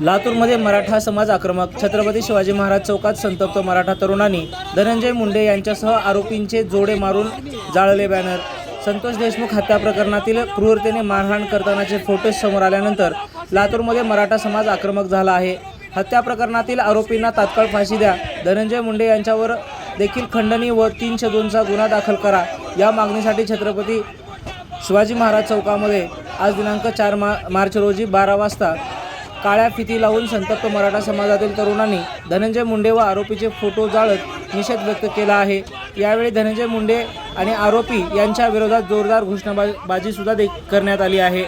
लातूरमध्ये मराठा समाज आक्रमक. छत्रपती शिवाजी महाराज चौकात संतप्त मराठा तरुणांनी धनंजय मुंडे यांच्यासह आरोपींचे जोडे मारून जाळले बॅनर. संतोष देशमुख हत्या प्रकरणातील क्रूरतेने मारहाण करतानाचे फोटो समोर आल्यानंतर लातूरमध्ये मराठा समाज आक्रमक झाला आहे. हत्या प्रकरणातील आरोपींना तात्काळ फाशी द्या. धनंजय मुंडे यांच्यावर देखील खंडणी व तीनशे दोनचा गुन्हा दाखल करा. या मागणीसाठी छत्रपती शिवाजी महाराज चौकामध्ये आज दिनांक चार मा मार्च रोजी बारा वाजता काळ्या फिती लावून संतप्त मराठा समाजातील तरुणांनी धनंजय मुंडे व आरोपीचे फोटो जाळत निषेध व्यक्त केला आहे. यावेळी धनंजय मुंडे आणि आरोपी यांच्या विरोधात जोरदार घोषणाबाजी सुद्धा करण्यात आली आहे.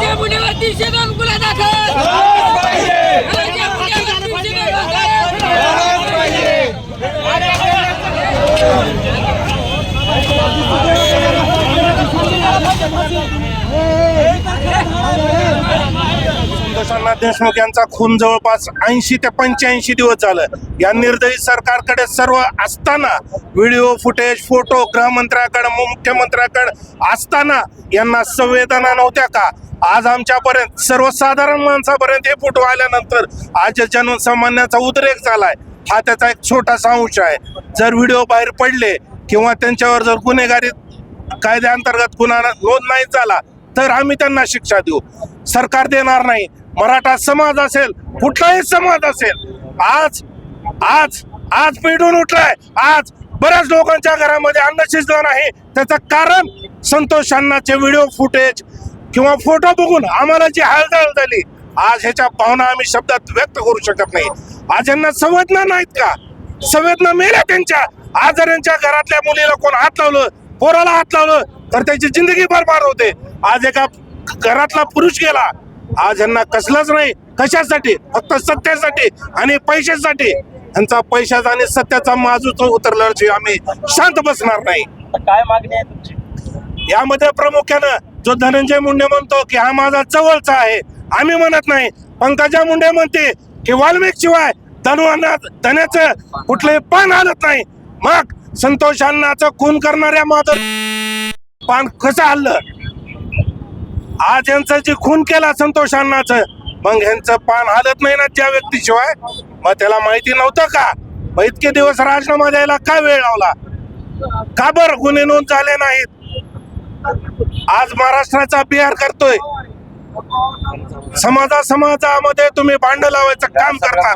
गुन्हा दाखल! देशमुख यांचा खून जवळपास ऐंशी ते पंच्याऐंशी दिवस झालं. या निर्दयी सरकारकडे सर्व असताना व्हिडिओ फुटेज फोटो गृहमंत्र्याकडे मुख्यमंत्र्याकडे असताना यांना संवेदना नव्हत्या का? आज आमच्यापर्यंत सर्वसाधारण माणसापर्यंत हे फोटो आल्यानंतर आज जनसामान्याचा उद्रेक झालाय. हा त्याचा एक छोटासा अंश आहे. जर व्हिडिओ बाहेर पडले किंवा त्यांच्यावर जर गुन्हेगारी कायद्याअंतर्गत गुन्हा नोंद नाही झाला तर आम्ही त्यांना शिक्षा देऊ. सरकार देणार नाही. मराठा समाज असेल कुठलाही समाज असेल आज आज आज पेटून उठलाय. आज बऱ्याच लोकांच्या घरामध्ये अन्न शिजलं नाही. त्याचं कारण संतोष अण्णाचे व्हिडिओ फुटेज. किंवा फोटो बघून आम्हाला जी हालचाल झाली आज ह्याच्या भावना आम्ही शब्दात व्यक्त करू शकत नाही. आज यांना संवेदना नाहीत का? संवेदना मेल्या त्यांच्या. आज जर यांच्या घरातल्या मुलीला कोण हात लावलं पोराला हात लावलं तर त्याची जिंदगी बरबाद होते. आज एका घरातला पुरुष गेला. आज यांना कसलंच नाही. कशासाठी? फक्त सत्यासाठी आणि पैशासाठी. यांचा पैशाचा आणि सत्याचा माजूच उतरल्याची आम्ही शांत बसणार नाही. काय मागणी आहे तुमची? यामध्ये प्रामुख्यानं जो धनंजय मुंडे म्हणतो की हा माझा जवळचा आहे आम्ही म्हणत नाही. पंकजा मुंडे म्हणते की वाल्मिक शिवाय धनुअण्णा धन्याचं कुठलंही पान हलत नाही. मग संतोष अण्णाचं खून करणाऱ्या माधव पान कसं हल्लं आज यांचं जे खून केला संतोष अण्णाचं मग यांचं पान हलत नाही ना त्या व्यक्तीशिवाय? मग त्याला माहिती नव्हतं का? मग इतके दिवस राजीनामा द्यायला का वेळ लावला? का बरं गुन्हे नोंद झाले नाहीत? आज महाराष्ट्राचा बिहार करतोय. समाजा समाजामध्ये तुम्ही भांड लावायचं काम करता.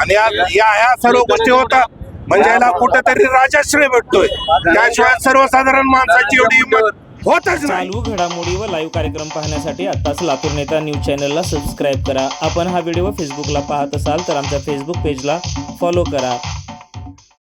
आणि या ह्या सर्व गोष्टी होतात म्हणजे याला कुठेतरी राजाश्रय भेटतोय. त्याशिवाय सर्वसाधारण माणसाची एवढी हिंमत होतच नाही. चालू घडामोडी व लाईव्ह कार्यक्रम पाहण्यासाठी आत्ताच लातूर नेता न्यूज चॅनलला सबस्क्राईब करा. आपण हा व्हिडिओ फेसबुकला पाहत असाल तर आमच्या फेसबुक पेजला फॉलो करा.